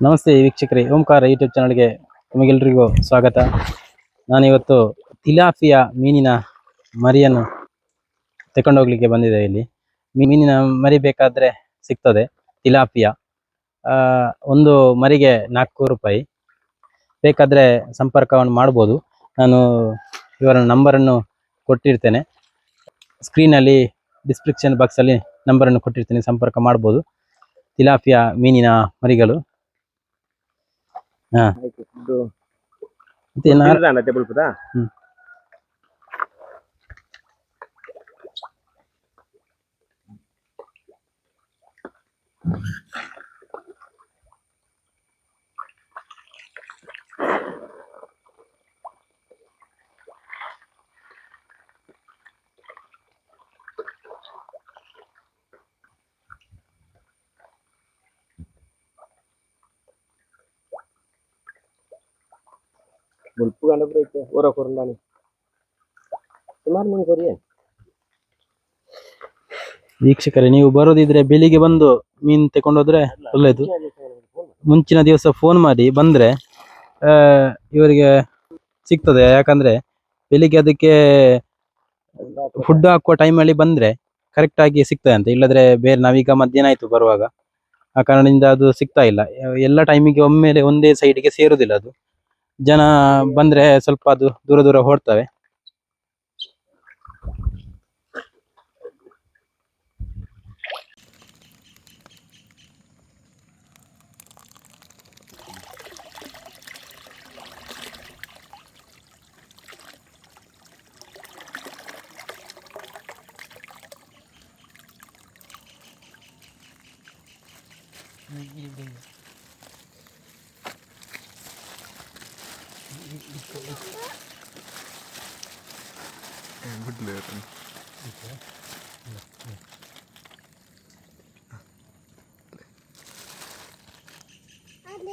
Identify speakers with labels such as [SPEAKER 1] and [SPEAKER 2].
[SPEAKER 1] ನಮಸ್ತೆ ವೀಕ್ಷಕರೇ ಓಂಕಾರ ಯೂಟ್ಯೂಬ್ ಚಾನಲ್ಗೆ ನಿಮಗೆಲ್ರಿಗೂ ಸ್ವಾಗತ. ನಾನಿವತ್ತು ತಿಲಾಪಿಯ ಮೀನಿನ ಮರಿಯನ್ನು ತಗೊಂಡೋಗ್ಲಿಕ್ಕೆ ಬಂದಿದೆ ಇಲ್ಲಿ. ಮೀನಿನ ಮರಿ ಬೇಕಾದ್ರೆ ಸಿಗ್ತದೆ ತಿಲಾಪಿಯ ಆ, ಒಂದು ಮರಿಗೆ ನಾಲ್ಕು ರೂಪಾಯಿ. ಬೇಕಾದ್ರೆ ಸಂಪರ್ಕವನ್ನು ಮಾಡ್ಬೋದು. ನಾನು ಇವರ ನಂಬರನ್ನು ಕೊಟ್ಟಿರ್ತೇನೆ. ಸ್ಕ್ರೀನಲ್ಲಿ ಡಿಸ್ಕ್ರಿಪ್ಷನ್ ಬಾಕ್ಸಲ್ಲಿ ನಂಬರನ್ನು ಕೊಟ್ಟಿರ್ತೇನೆ ಸಂಪರ್ಕ ಮಾಡ್ಬೋದು. ತಿಲಾಪಿಯ ಮೀನಿನ ಮರಿಗಳು.
[SPEAKER 2] ಟೇಬಲ್ ಪುದ
[SPEAKER 1] ಹ್ಮ್.
[SPEAKER 2] ಮುಲ್ಪು ಕೊರಂದಾನೆ ಸುಮಾರು ಕೊರಿ
[SPEAKER 1] ವೀಕ್ಷಕರೇ ನೀವು ಬರೋದಿದ್ರೆ ಬೆಳಿಗ್ಗೆ ಬಂದು ಮೀನ್ ತಗೊಂಡೋದ್ರೆ ಒಳ್ಳೇದು. ಮುಂಚಿನ ದಿವಸ ಫೋನ್ ಮಾಡಿ ಬಂದ್ರೆ ಇವರಿಗೆ ಸಿಗ್ತದೆ. ಯಾಕಂದ್ರೆ ಬೆಳಿಗ್ಗೆ ಅದಕ್ಕೆ ಫುಡ್ ಹಾಕುವ ಟೈಮಲ್ಲಿ ಬಂದ್ರೆ ಕರೆಕ್ಟ್ ಆಗಿ ಸಿಗ್ತದೆ ಅಂತ. ಇಲ್ಲದ್ರೆ ಬೇರೆ ನಾವೀಗ ಮಧ್ಯಾಹ್ನ ಆಯ್ತು ಬರುವಾಗ. ಆ ಕಾರಣದಿಂದ ಅದು ಸಿಗ್ತಾ ಇಲ್ಲ. ಎಲ್ಲ ಟೈಮಿಗೆ ಒಮ್ಮೆಲೆ ಒಂದೇ ಸೈಡ್ಗೆ ಸೇರುದಿಲ್ಲ ಅದು. ಜನ ಬಂದ್ರೆ ಸ್ವಲ್ಪ ದೂರ ದೂರ ಓಡ್ತವೆ Mm-hmm. വീട്ടിലേറുന്നു അതെ